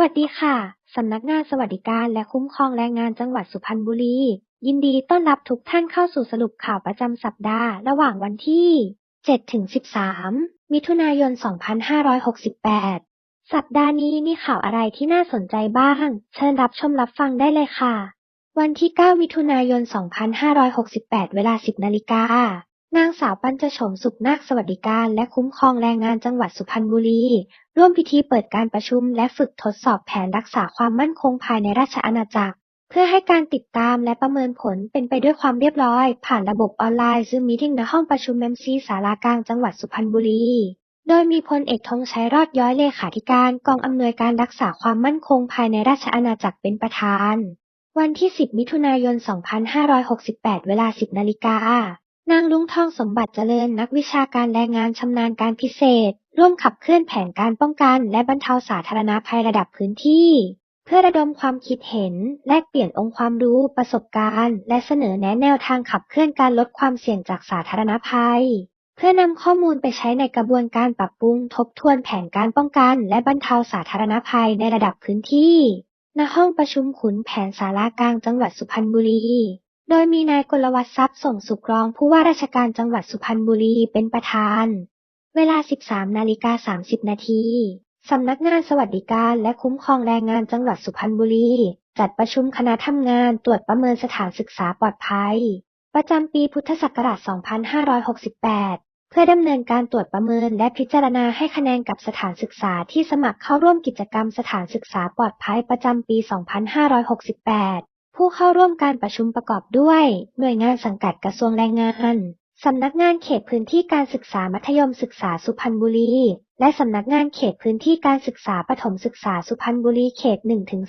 วัสดีค่ะ สำนักงานสวัสดิการและคุ้มครองแรงงานจังหวัดสุพรรณบุรี ยินดีต้อนรับทุกท่านเข้าสู่สรุปข่าวประจำสัปดาห์ระหว่างวันที่ 7-13 มิถุนายน 2568 สัปดาห์นี้มีข่าวอะไรที่น่าสนใจบ้าง เชิญรับชมรับฟังได้เลยค่ะ วันที่ 9 มิถุนายน 2568 เวลา 10นาฬิกา นางสาวปัญจโฉมสุขนาคสวัสดิการและคุ้มครองแรงงานจังหวัดสุพรรณบุรี ร่วมพิธีเปิดการประชุมและฝึกทดสอบแผนรักษาความมั่นคงภายในราชอาณาจักร เพื่อให้การติดตามและประเมินผลเป็นไปด้วยความเรียบร้อย ผ่านระบบออนไลน์ซึ่งมีทิ้งณห้องประชุมเมมซีสารากลางจังหวัดสุพรรณบุรี โดยมีพลเอกธงชัยรอดย้อยเลขาธิการกองอำนวยการรักษาความมั่นคงภายในราชอาณาจักรเป็นประธาน วันที่ 10 มิถุนายน 2568 เวลา 10 นาฬิกา นางลุงทองสมบัติเจริญนักวิชาการแรงงานชำนาญการพิเศษ ร่วมขับเคลื่อนแผนการป้องกันและบรรเทาสาธารณภัยระดับพื้นที่ เพื่อระดมความคิดเห็น แลกเปลี่ยนองค์ความรู้ประสบการณ์ และเสนอแนะแนวทางขับเคลื่อนการลดความเสี่ยงจากสาธารณภัย เพื่อนำข้อมูลไปใช้ในกระบวนการปรับปรุงทบทวนแผนการป้องกัน และบรรเทาสาธารณภัยในระดับพื้นที่ณห้องประชุมขุนแผนสารากลางจังหวัดสุพรรณบุรี โดยมีนายกลวัฒนทรัพย์ส่งสุขรองผู้ว่าราชการจังหวัดสุพรรณบุรีเป็นประธาน เวลา 13 นาฬิกา 30 นาทีสำนักงานสวัสดิการและคุ้มครองแรงงานจังหวัดสุพรรณบุรี จัดประชุมคณะทำงานตรวจประเมินสถานศึกษาปลอดภัย ประจำปีพุทธศักราช 2568 เพื่อดำเนินการตรวจประเมินและพิจารณาให้คะแนนกับสถานศึกษาที่สมัครเข้าร่วมกิจกรรมสถานศึกษาปลอดภัยประจำปี 2568 ผู้เข้าร่วมการประชุมประกอบด้วย หน่วยงานสังกัดกระทรวงแรงงานสำนักงานเขตพื้นที่การศึกษามัธยมศึกษาสุพรรณบุรี และสำนักงานเขตพื้นที่การศึกษาประถมศึกษาสุพรรณบุรีเขต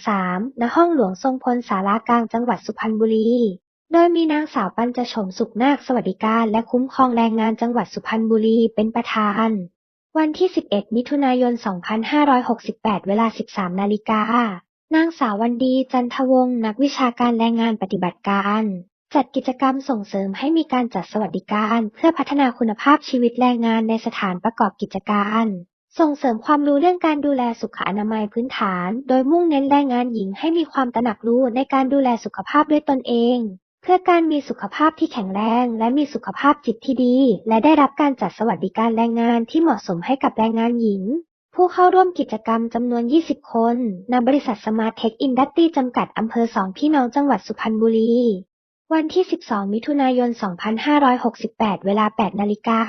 1-3 ณ ห้องหลวงทรงพลสารากลางจังหวัดสุพรรณบุรี โดยมีนางสาวปัญจโฉมสุขนาคสวัสดิการและคุ้มครองแรงงานจังหวัดสุพรรณบุรีเป็นประธาน วันที่ 11 มิถุนายน 2568 เวลา 13 นาฬิกา นางสาววันดี จันทวงศ์ นักวิชาการแรงงานปฏิบัติการ จัดกิจกรรมส่งเสริมให้มีการจัดสวัสดิการ เพื่อพัฒนาคุณภาพชีวิตแรงงานในสถานประกอบกิจการ ส่งเสริมความรู้เรื่องการดูแลสุขอนามัยพื้นฐาน โดยมุ่งเน้นแรงงานหญิงให้มีความตระหนักรู้ในการดูแลสุขภาพด้วยตนเอง เพื่อการมีสุขภาพที่แข็งแรง และมีสุขภาพจิตที่ดี และได้รับการจัดสวัสดิการแรงงานที่เหมาะสมให้กับแรงงานหญิง ผู้เข้าร่วมกิจกรรมจำนวน 20 คน ณ บริษัทสมาร์ทเทคอินดัสตรีจำกัดอำเภอสองพี่น้องจังหวัดสุพรรณบุรี วันที่ 12 มิถุนายน 2568 เวลา 8 นาฬิกา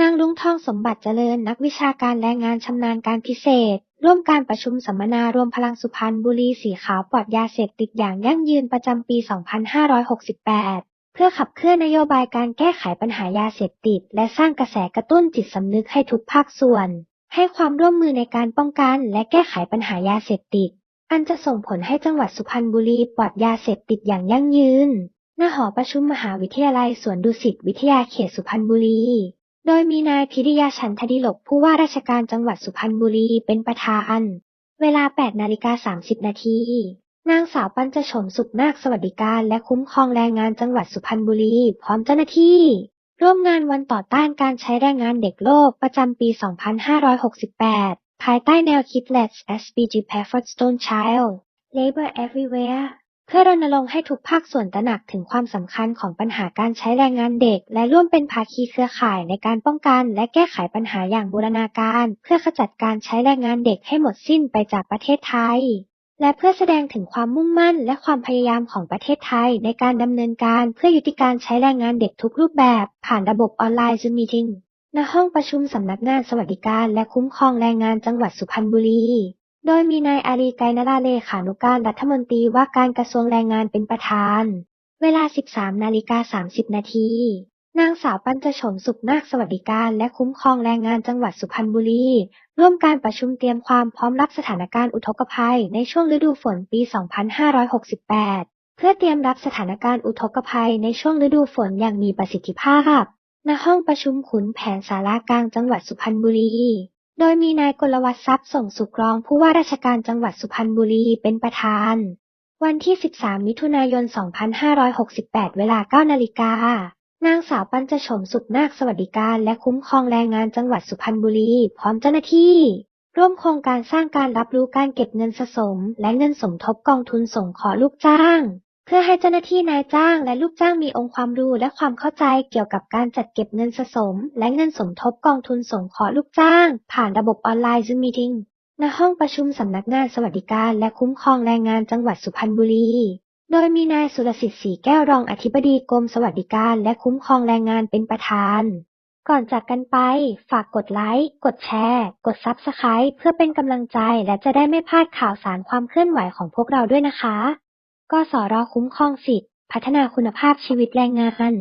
นางลุงทองสมบัติเจริญนักวิชาการแรงงานชำนาญการพิเศษ ร่วมการประชุมสัมมนารวมพลังสุพรรณบุรีสีขาวปลอดยาเสพติดอย่างยั่งยืนประจำปี 2568เพื่อขับเคลื่อนนโยบายการแก้ไขปัญหายาเสพติด และสร้างกระแสกระตุ้นจิตสำนึกให้ทุกภาคส่วน ให้ความร่วมมือในการป้องกันและแก้ไขปัญหายาเสพติด อันจะส่งผลให้จังหวัดสุพรรณบุรีปลอดยาเสพติดอย่างยั่งยืนณหอประชุมมหาวิทยาลัยสวนดุสิตวิทยาเขตสุพรรณบุรี โดยมีนายพิริยาฉันทดิลกผู้ว่าราชการจังหวัดสุพรรณบุรีเป็นประธาน เวลา 8 นาฬิกา 30 นาทีนางสาวปัญจโฉมสุขนาคสวัสดิการและคุ้มครองแรงงานจังหวัดสุพรรณบุรี พร้อมเจ้าหน้าที่ ร่วมงานวันต่อต้านการใช้แรงงานเด็กโลกประจำปี 2568 ภายใต้แนวคิด Let's SBG Pay for Stone Child Labor Everywhere เพื่อรณรงค์ให้ทุกภาคส่วนตระหนักถึงความสำคัญของปัญหาการใช้แรงงานเด็ก และร่วมเป็นภาคีเครือข่ายในการป้องกัน และแก้ไขปัญหาอย่างบูรณาการ เพื่อขจัดการใช้แรงงานเด็กให้หมดสิ้นไปจากประเทศไทย และเพื่อแสดงถึงความมุ่งมั่นและความพยายามของประเทศไทย ในการดำเนินการเพื่อยุติการใช้แรงงานเด็กทุกรูปแบบ ผ่านระบบออนไลน์ Zoom Meeting ณห้องประชุมสำนักงานสวัสดิการและคุ้มครองแรงงานจังหวัดสุพรรณบุรี โดยมีนายอารีไกรนราเลขานุการรัฐมนตรีว่าการกระทรวงแรงงานเป็นประธาน เวลา 13 นาฬิกา 30 นาที นางสาวปัญจโฉมสุขนาคสวัสดิการและคุ้มครองแรงงานจังหวัดสุพรรณบุรี ร่วมการประชุมเตรียมความพร้อมรับสถานการณ์อุทกภัยในช่วงฤดูฝนปี 2568 เพื่อเตรียมรับสถานการณ์อุทกภัยในช่วงฤดูฝนอย่างมีประสิทธิภาพ ณ ห้องประชุมขุนแผนสารากลางจังหวัดสุพรรณบุรี โดยมีนายกลวัฒน์ทรัพย์ส่งสุขรองผู้ว่าราชการจังหวัดสุพรรณบุรีเป็นประธาน วันที่ 13 มิถุนายน 2568 เวลา 9 นาฬิกา นางสาวปัญจโฉมสุขนาคสวัสดิการและคุ้มครองแรงงานจังหวัดสุพรรณบุรี พร้อมเจ้าหน้าที่ ร่วมโครงการสร้างการรับรู้การเก็บเงินสะสม และเงินสมทบกองทุนส่งขอลูกจ้าง เพื่อให้เจ้าหน้าที่นายจ้างและลูกจ้างมีองค์ความรู้และความเข้าใจเกี่ยวกับการจัดเก็บเงินสะสม และเงินสมทบกองทุนส่งขอลูกจ้าง ผ่านระบบออนไลน์ Zoom Meeting ณห้องประชุมสำนักงานสวัสดิการและคุ้มครองแรงงานจังหวัดสุพรรณบุรี โดยมีนายสุรสิทธิ์สีแก้วรองอธิบดีกรมสวัสดิการและคุ้มครองแรงงานเป็นประธาน ก่อนจากกันไป ฝากกดไลค์ กดแชร์ กดซับสไคร b ์เพื่อเป็นกำลังใจและจะได้ไม่พลาดข่าวสารความเคลื่อนไหวของพวกเราด้วยนะคะ ก็สอรอคุ้มครองสิทธิพัฒนาคุณภาพชีวิตแรงงาน